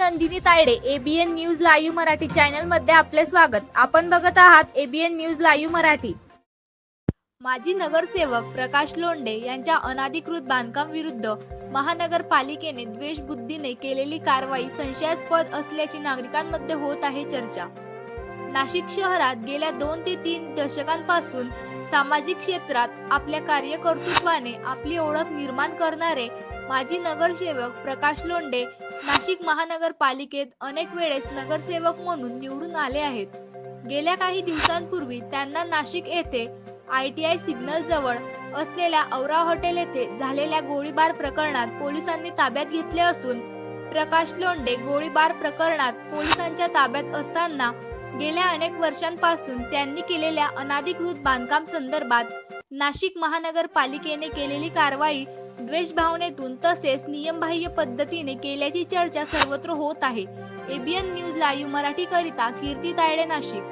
Nandini Tayde ABN news live Marathi चॅनलमध्ये आपले स्वागत. आपण बघत आहात एबीएन न्यूज लाईव्ह मराठी. माजी नगरसेवक प्रकाश लोंडे यांच्या अनाधिकृत बांधकाम विरुद्ध महानगरपालिकेने द्वेषबुद्धीने केलेली कारवाई संशयास्पद असल्याची नागरिकांमध्ये होत आहे चर्चा. नाशिक शहरात गेल्या दोन ते तीन दशकांपासून सामाजिक क्षेत्रात आपल्या कार्यकर्तृत्वाने आपली ओळख निर्माण करणारे माजी नगरसेवक प्रकाश लोंडे नाशिक महानगरपालिकेत अनेक वेळेस नगरसेवक म्हणून निवडून आले आहेत. गेल्या काही दिवसांपूर्वी त्यांना नाशिक येथे आय टी आय सिग्नल जवळ असलेल्या औरा हॉटेल येथे झालेल्या गोळीबार प्रकरणात पोलिसांनी ताब्यात घेतले असून प्रकाश लोंडे गोळीबार प्रकरणात पोलिसांच्या ताब्यात असताना गेल्या अनेक वर्षांपासून त्यांनी केलेल्या अनाधिकृत बांधकाम संदर्भात नाशिक महानगरपालिकेने केलेली कारवाई द्वेष भावनेतून तसेच नियमबाह्य पद्धतीने केल्याची चर्चा सर्वत्र होत आहे. एबीएन न्यूज लाईव्ह मराठी करिता कीर्ती तायडे नाशिक.